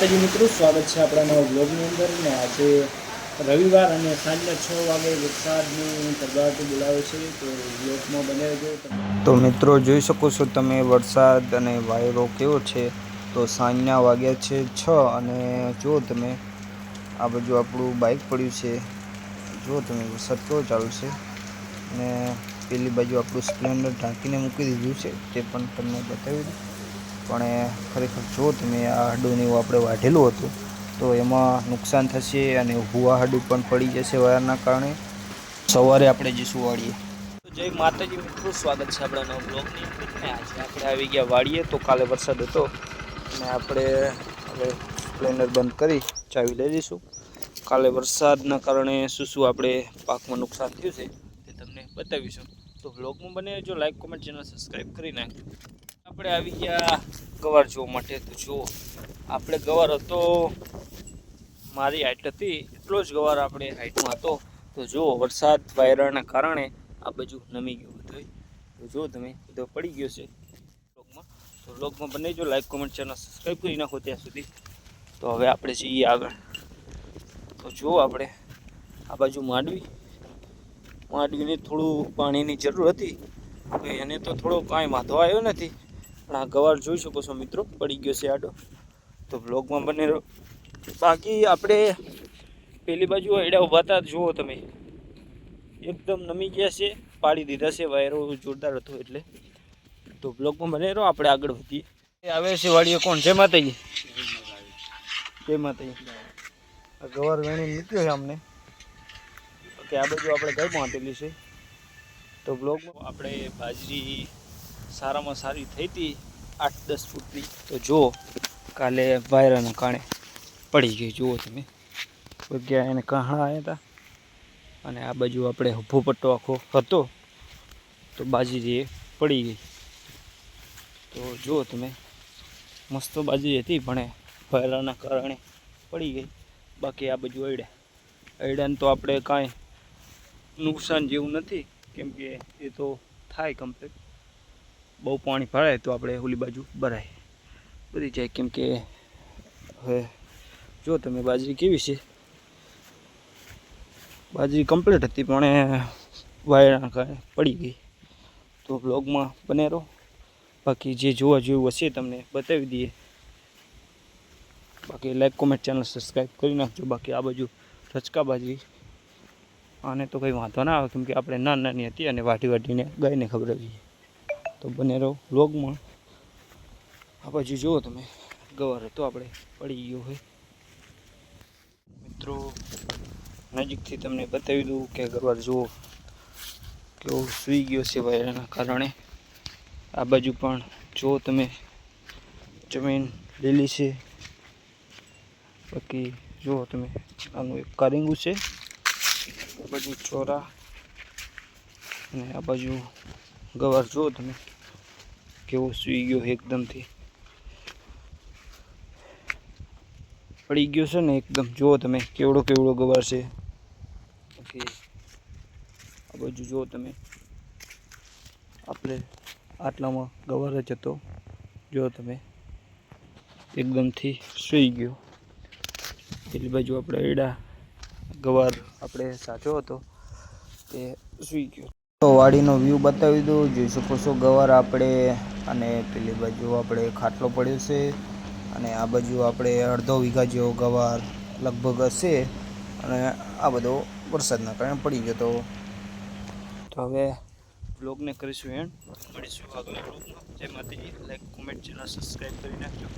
માતાજી મિત્રો સ્વાગત છે આપણા નવા બ્લોગની અંદર ને આજે રવિવાર અને સાંજના છ વાગે વરસાદની તરગાટ બોલાવે છે તો બ્લોગમાં બને રહેજો. તો મિત્રો જોઈ શકો છો તમે વરસાદ અને વાયરો કેવો છે? તો સાંજના વાગ્યા છે છ અને જો તમે આ બાજુ આપણું બાઇક પડ્યું છે, જો તમે વરસાદ કેવો ચાલુ છે? અને પેલી બાજુ આપણું સ્પ્લેન્ડર ઢાંકીને મૂકી દીધું છે, તે પણ તમને બતાવી દઉં. પણ ખરેખર જો તમે આ હાડું એવું આપણે વાઢેલું હતું, તો એમાં નુકસાન થશે અને હુવા હાડું પણ પડી જશે વાયરના કારણે. સવારે આપણે જઈશું વાળીએ જય માતાજી મિત્રો, સ્વાગત છે આપણા નવ બ્લોગની. આજે આપણે આવી ગયા વાડીએ, તો કાલે વરસાદ હતો. અને આપણે હવે પ્લેનર બંધ કરી ચાવી લઈ લઈશું. કાલે વરસાદના કારણે શું શું આપણે પાકમાં નુકસાન થયું છે, તે તમને બતાવીશું. તો બ્લોગમાં બને જો લાઇક કોમેન્ટ, ચેનલ સબસ્ક્રાઈબ કરી નાખજો. આપણે આવી ગયા ગવાર જોવા માટે. તો જુઓ આપણે ગવાર હતો, મારી હાઈટ હતી, એટલો જ ગવાર આપણે હાઈટમાં હતો. તો જુઓ વરસાદ, વાયરાના કારણે આ બાજુ નમી ગયું બધું તો જુઓ તમે બધો પડી ગયો છે. બ્લોગમાં તો બ્લોગમાં બને જો લાઈક કોમેન્ટ ચેનલ સબસ્ક્રાઈબ કરી નાખો ત્યાં સુધી. તો હવે આપણે જઈએ આગળ. તો જુઓ આપણે આ બાજુ માંડવી. માંડવીને થોડું પાણીની જરૂર હતી. એને તો થોડો કાંઈ વાંધો આવ્યો નથી. પણ આ ગવાર જોઈ શકો છો મિત્રો, પડી ગયો છે આડો. તો બ્લોગમાં બને બાકી આપણે પેલી બાજુ એડા ઊભા હતા, જુઓ તમે. એકદમ નમી ગયા છે, પાડી દીધા છે, વાયરો જોરદાર હતો એટલે. તો બ્લોગમાં બને રહો, આપણે આગળ વધીએ. આવે છે વાડીએ કોણ? જય માતાજી. જય માતાજી. ગવાર વેણી નીકળ્યો છે અમને કે આ બાજુ આપણે ગઈ પહોંચેલી છે. તો બ્લોગમાં આપણે બાજરી સારામાં સારી થઈ હતી આઠ દસ ફૂટની. તો જુઓ કાલે વાયરાના કારણે પડી ગઈ જુઓ તમે. ગયા એને કહણા આવ્યા હતા અને આ બાજુ આપણે ઊભો પટ્ટો આખો હતો, તો બાજરી એ પડી ગઈ. તો જુઓ તમે, મસ્ત બાજરી હતી, પણ વાયરાના કારણે પડી ગઈ. બાકી આ બાજુ અડ્યા અડ્યાને તો આપણે કાંઈ નુકસાન જેવું નથી, કેમ કે એ તો થાય કમ્પ્લીટ બહુ પાણી ભરાય તો આપણે ઓલી બાજુ ભરાય. બધી જાય કેમ કે હવે જો તમે બાજરી કેવી છે? બાજરી કમ્પ્લીટ હતી પણ એ વાયરના કારણે પડી ગઈ. તો બ્લોગમાં બને રહો બાકી જે જોવા જેવું હશે તમને બતાવી દઈએ. બાકી લાઈક કોમેન્ટ ચેનલ સબસ્ક્રાઈબ કરી નાખજો. બાકી આ બાજુ રચકા બાજરી. આને તો કંઈ વાંધો ના આવે કેમકે આપણે નાની નાની હતી અને વાટી વાટીને ગાયને ખબર ખવડાવીએ. તો બને રહો વ્લોગમાં. આ બાજુ જુઓ તમે, ગવાર તો આપણે, પડી ગયો હોય. મિત્રો, નજીકથી તમને બતાવી દઉં કે ગવાર જુઓ, કેવો સૂઈ ગયો છે વાયરાના કારણે. આ બાજુ પણ જો તમે, જમીન લીલી છે. બાકી જુઓ તમે, આનું એક કારિંગું છે. આ બાજુ ચોરા અને આ બાજુ ગવાર જુઓ તમે. કેવો સૂઈ ગયો એકદમથી. પડી ગયો છે ને એકદમ. જુઓ તમે, કેવડો કેવડો ગવાર છે. બાકી આ બાજુ જુઓ તમે. આપણે આટલામાં ગવાર જ હતો. જુઓ તમે. એકદમથી સૂઈ ગયો. પેલી બાજુ આપણે એડા ગવાર આપણે સાચો હતો. તે સૂઈ ગયો. તો વાડીનો વ્યૂ બતાવી દઉં. જોઈ શકો છો ગવાર આપણે અને પેલી બાજુ આપણે ખાટલો પડ્યો છે અને આ બાજુ આપણે અડધો વીઘા જેવો ગવાર લગભગ હશે અને આ બધો વરસાદના કારણે પડી ગયો તો. તો હવે બ્લોગને કરીશું એન્ડ મળીશું આગળ બ્લોગમાં. જય માતાજી લાઈક કોમેન્ટ ચેનલ સબસ્ક્રાઈબ કરી નાખજો.